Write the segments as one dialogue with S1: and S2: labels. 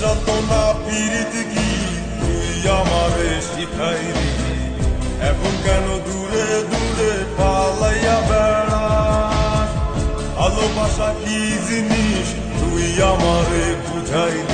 S1: যতনা পীড়িত কি? তুই আমারে শিখাইলি। এখন কেন দূরে দূরে পালাইয়া বেড়া ভালোবাসা কি জিনিস? তুই আমারে বুঝাইলি।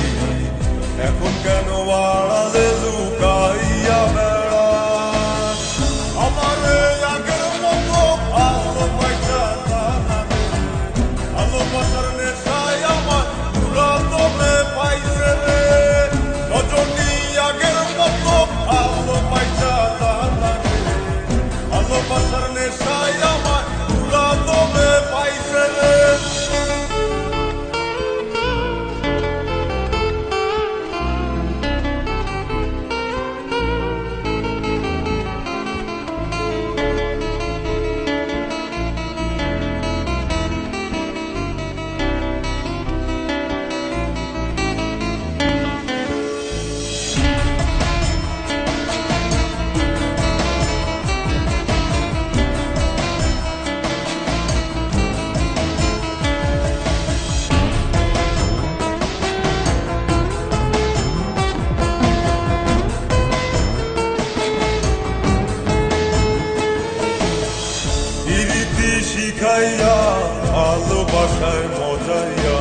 S1: শিখাইয়া ভালোবাসায় মজাইয়া।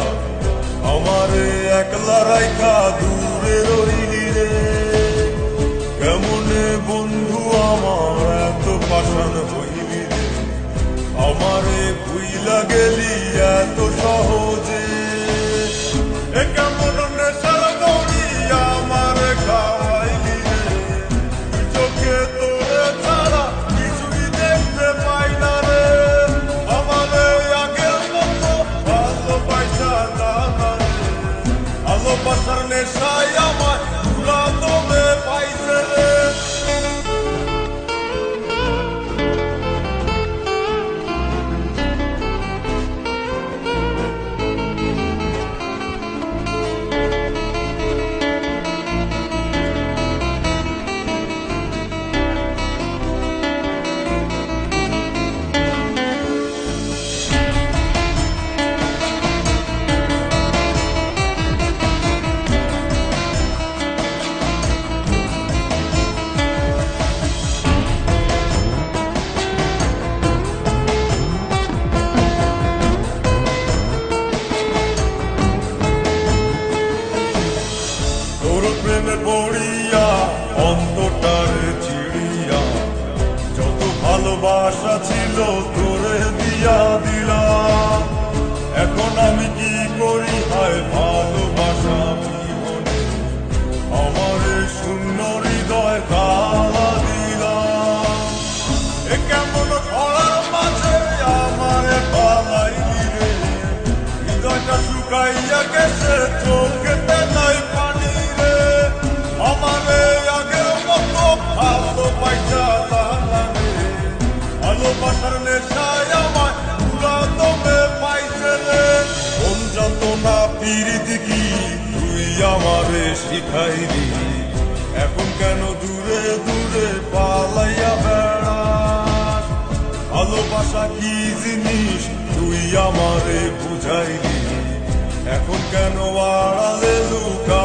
S1: আমারে একলা রাইখা দূরে রইলি রে। ভালোবাসা ছিল তোরে দিয়া দিলাম। এখন আমি কি শিখাইলি এখন কেন দূরে দূরে পালাইয়া বেড়া ভালোবাসা কি জিনিস? তুই আমারে বুঝাইবি। এখন কেন আড়ালে লুকা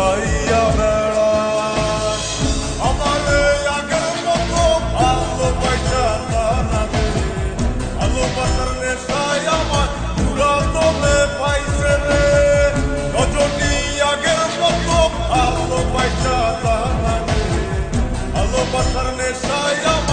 S1: Side up.